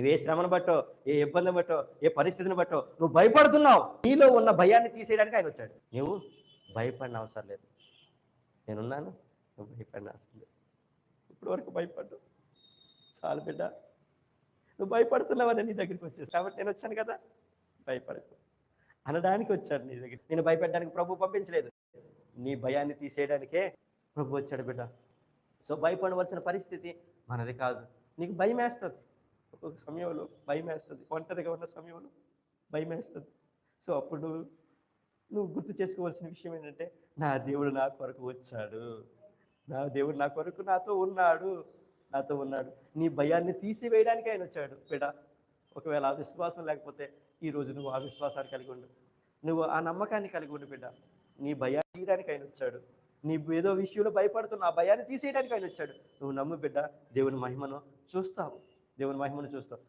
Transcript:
నువ్వు ఏ శ్రమను బట్టో ఏ ఇబ్బందిని బట్టో ఏ పరిస్థితిని బట్టో నువ్వు భయపడుతున్నావు. నీలో ఉన్న భయాన్ని తీసేయడానికి ఆయన వచ్చాడు. నువ్వు భయపడిన అవసరం లేదు. నేనున్నాను నువ్వు భయపడిన అవసరం లేదు. ఇప్పుడు వరకు భయపడ్డు. చాలు బిడ్డ. నువ్వు భయపడుతున్నావని నీ దగ్గరికి వచ్చేసి కాబట్టి నేను వచ్చాను కదా. భయపడకు. అనడానికి వచ్చాడు నీ దగ్గర నేను భయపెట్టడానికి ప్రభు పంపించలేదు. నీ భయాన్ని తీసేయడానికే ప్రభు వచ్చాడు బిడ్డ. సో భయపడవలసిన పరిస్థితి మనది కాదు. నీకు భయం వేస్తుంది ఒక్కొక్క సమయంలో భయం వేస్తుంది ఒంటరిగా ఉన్న సమయంలో భయం వేస్తుంది సో అప్పుడు నువ్వు గుర్తు చేసుకోవాల్సిన విషయం ఏంటంటే నా దేవుడు నా కొరకు వచ్చాడు. నా దేవుడు నా కొరకు నాతో ఉన్నాడు. నాతో ఉన్నాడు. నీ భయాన్ని తీసివేయడానికి ఆయన వచ్చాడు బిడ ఒకవేళ ఆ విశ్వాసం లేకపోతే ఈ రోజు నువ్వు ఆ విశ్వాసాన్ని కలిగి ఉండు. నువ్వు ఆ నమ్మకాన్ని కలిగి ఉండు బిడ్డ. నీ భయాన్ని తీయడానికి ఆయన వచ్చాడు. నీ ఏదో విషయంలో భయపడుతున్న ఆ భయాన్ని తీసేయడానికి ఆయన వచ్చాడు. నువ్వు నమ్ము బిడ్డ దేవుని మహిమను చూస్తావు. దేవుని మహిమను చూస్తాం.